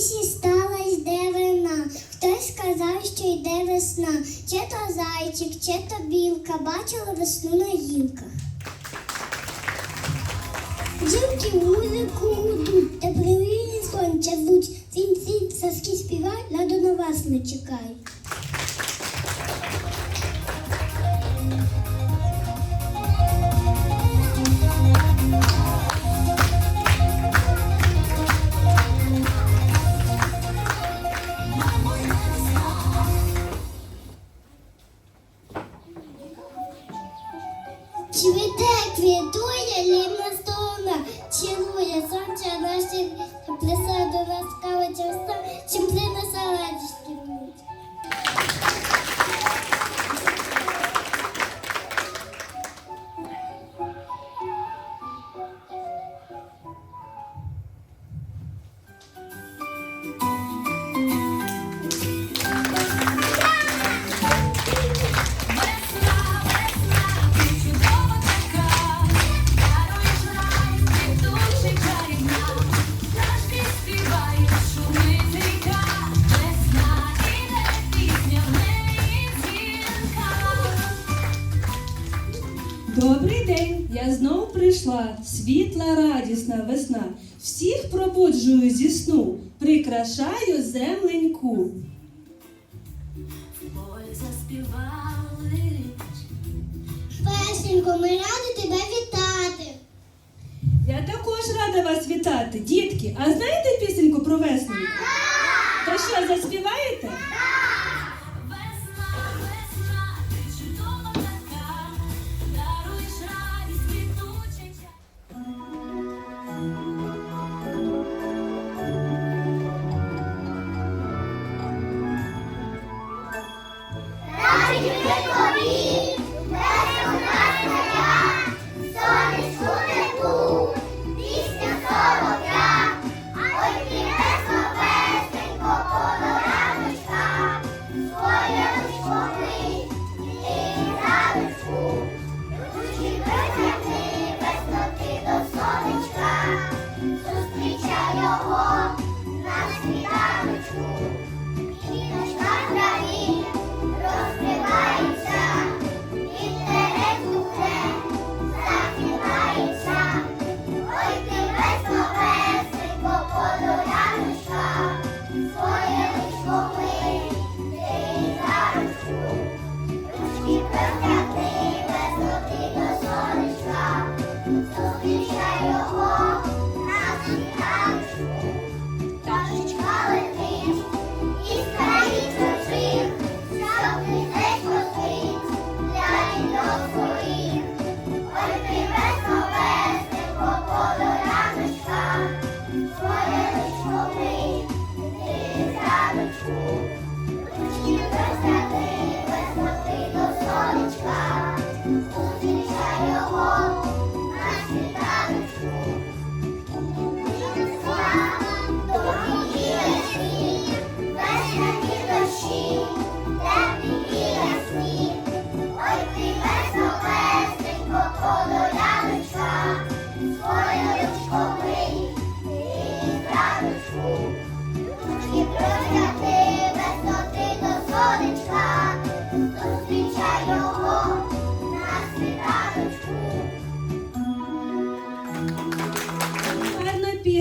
лісі сталась дивина, хтось сказав, що йде весна, чи то зайчик, чи то білка, бачила весну на гілках. Жінки музику гудуть, та привільні сонця будь, Цінці, соски співають, на донова не чекають. Дівчинко, ми раді тебе вітати. Я також рада вас вітати, дітки. А знаєте пісеньку про весну? Та що, заспіваєте?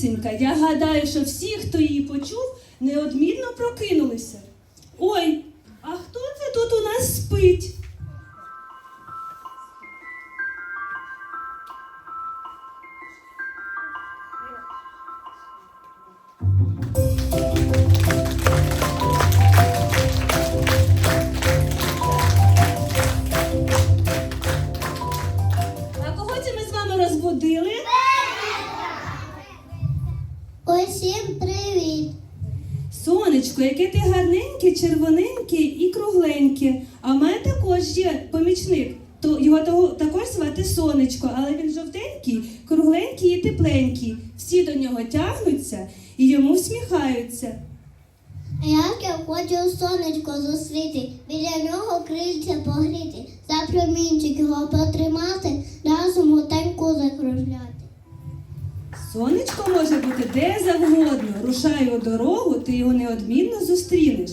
Пісенька. Я гадаю, що всі, хто її почув, неодмінно прокинулися. Ой, а хто це тут у нас спить? Хочу сонечко зустріти, біля нього крильця погріти, за промінчик його потримати, разом гутеньку закружляти. Сонечко може бути де завгодно. Рушай у дорогу, ти його неодмінно зустрінеш.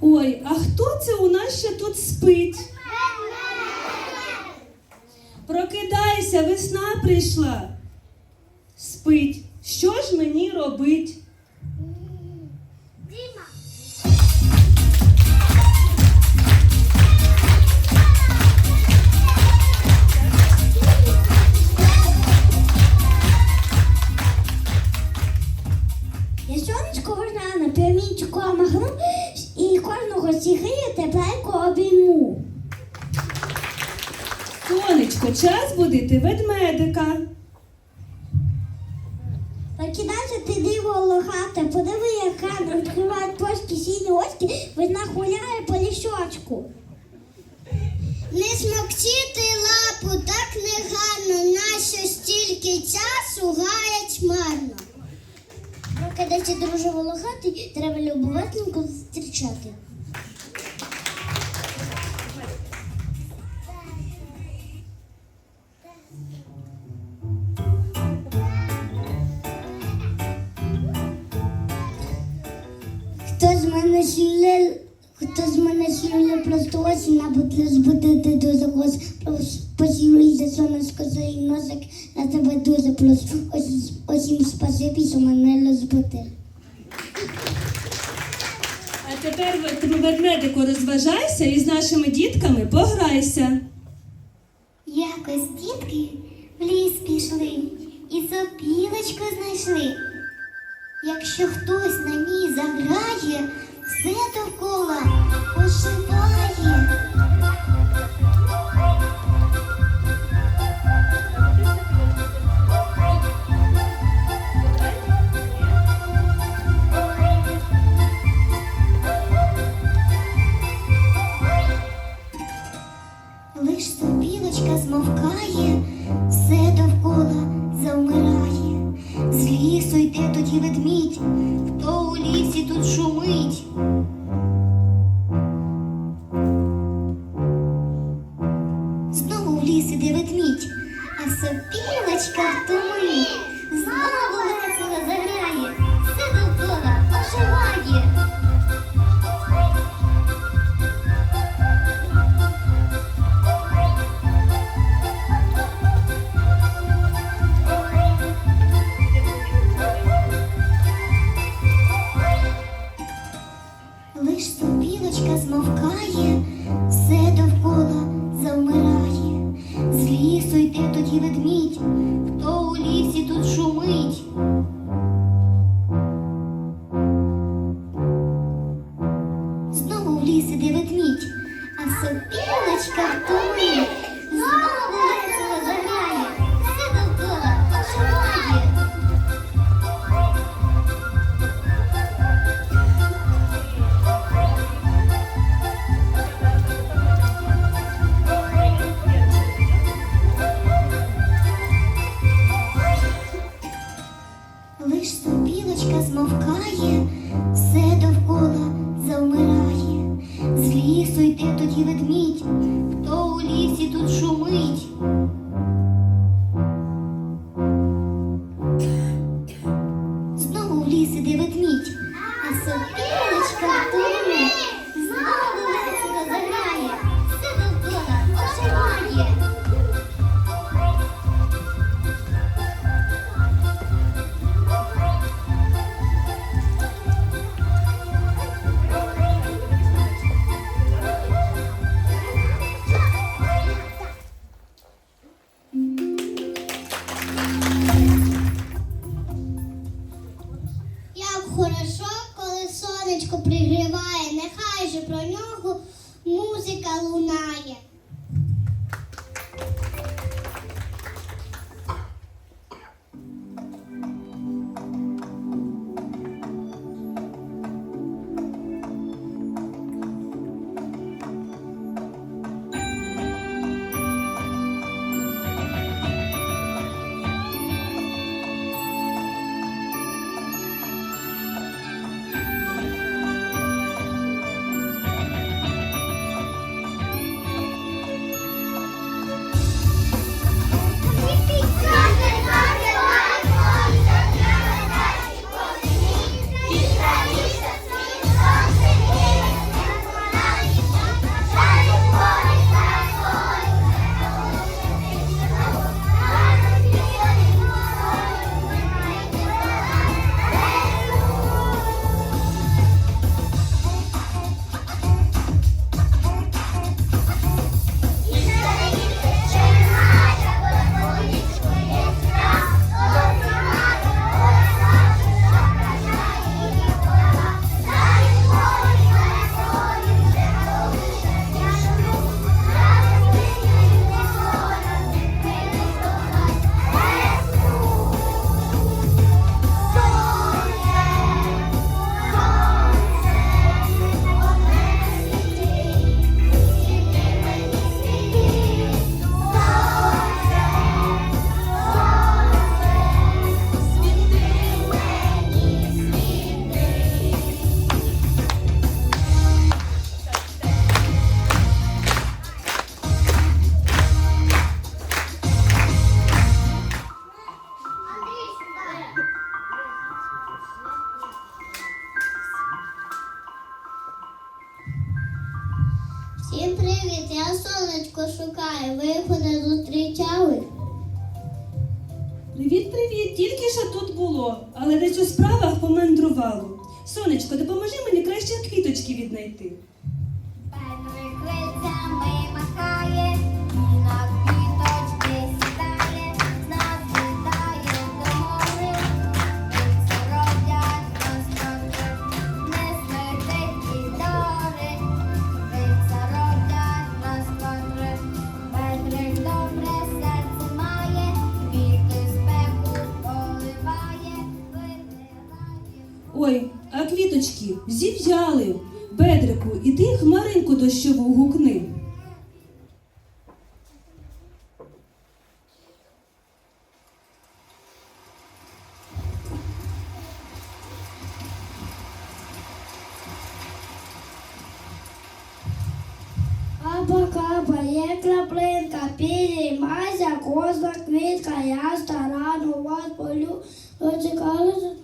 Ой, а хто це у нас ще тут спить? Прокидайся, весна прийшла. Спить. Що ж мені робить? Я сонечко вона на промінчику махну і кожного сігрію тепленько обійму. Сонечко, час будити ведмедика. Прокидайся ти диво лохата, подиви, як рано відкривають пошки сіні очки, весна гуляє по лісочку. Не смокчити лапу так негарно, нащо стільки часу гаять марно. Прокидайся, друже волохатий, треба любоватненько зустрічати. Мене хто з мене шлює просто осінь, набуть, розбудити дуже гос, посілуйся сонечко свій носик, на тебе дуже плюс. Ось, осінь спасибі, що мене розбудив. А тепер ви- ведмедику розважайся і з нашими дітками пограйся. Йде ведмідь, хто у лісі тут шумить. cantora. Всім привіт, я сонечко шукаю. Ви його не зустрічали? Привіт, привіт! Тільки що тут було, але десь у справах помандрувало. Сонечко, допоможи мені краще квіточки віднайти. А квіточки зів'яли. Бедрику, іди хмаринку дощову гукни. Каба, є краплинка, підіймайся, кожна квітка, я старанно вас полю. Дочекалися.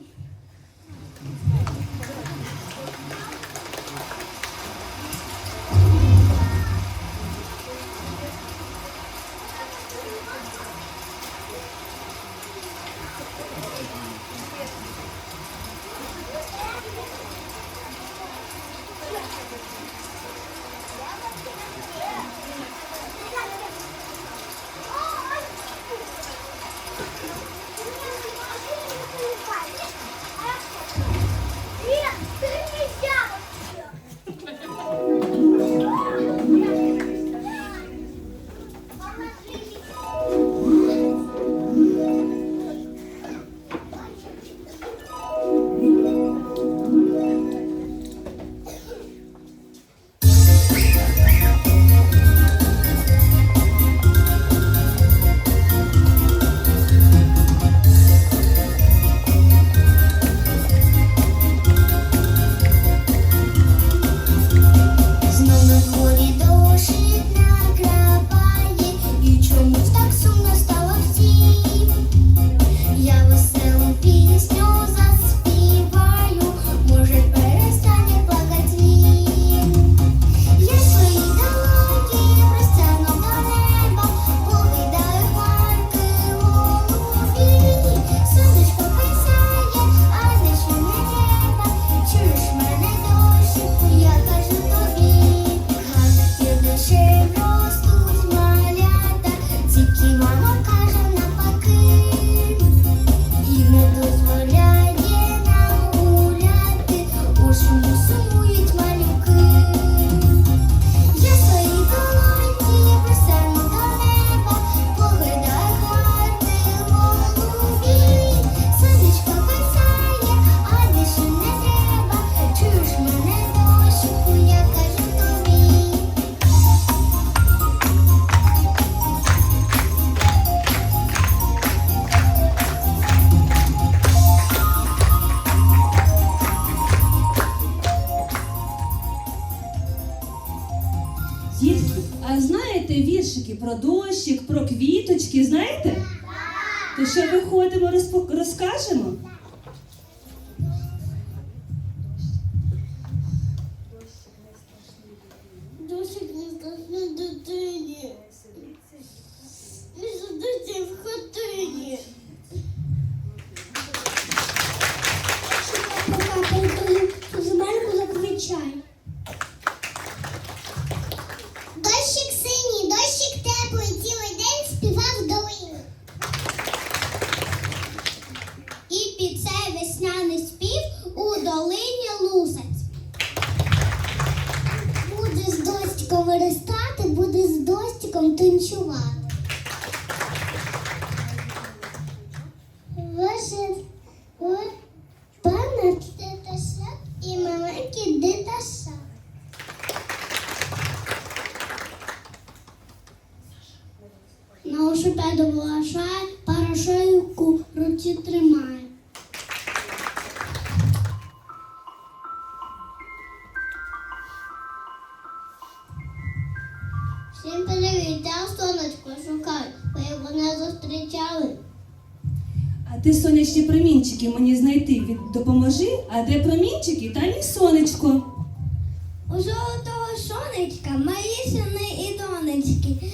Всім привіт, я сонечко шукаю, ви його не зустрічали. А ти сонячні промінчики мені знайти від допоможи, а де промінчики, там і сонечко. У золотого сонечка мої сини і донечки.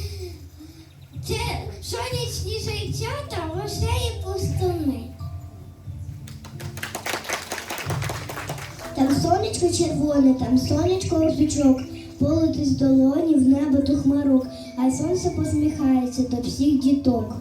Це сонячні зайчата, росеї пустуни. Там сонечко червоне, там сонечко рушичок, полети з долоні в небо до хмарок, а сонце посміхається до всіх діток.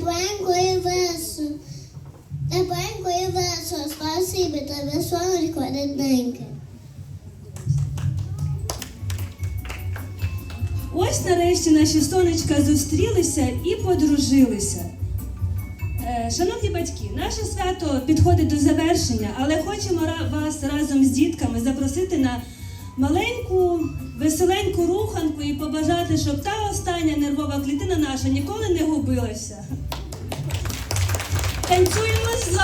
Тепленько і весело. Тепленько і весело. Спасибі тебе, сонечко рідненьке. Ось нарешті наші сонечка зустрілися і подружилися. Е, Шановні батьки, наше свято підходить до завершення, але хочемо вас разом з дітками запросити на маленьку, веселеньку руханку і побажати, щоб та остання нервова клітина наша ніколи не губилася. Танцюємо з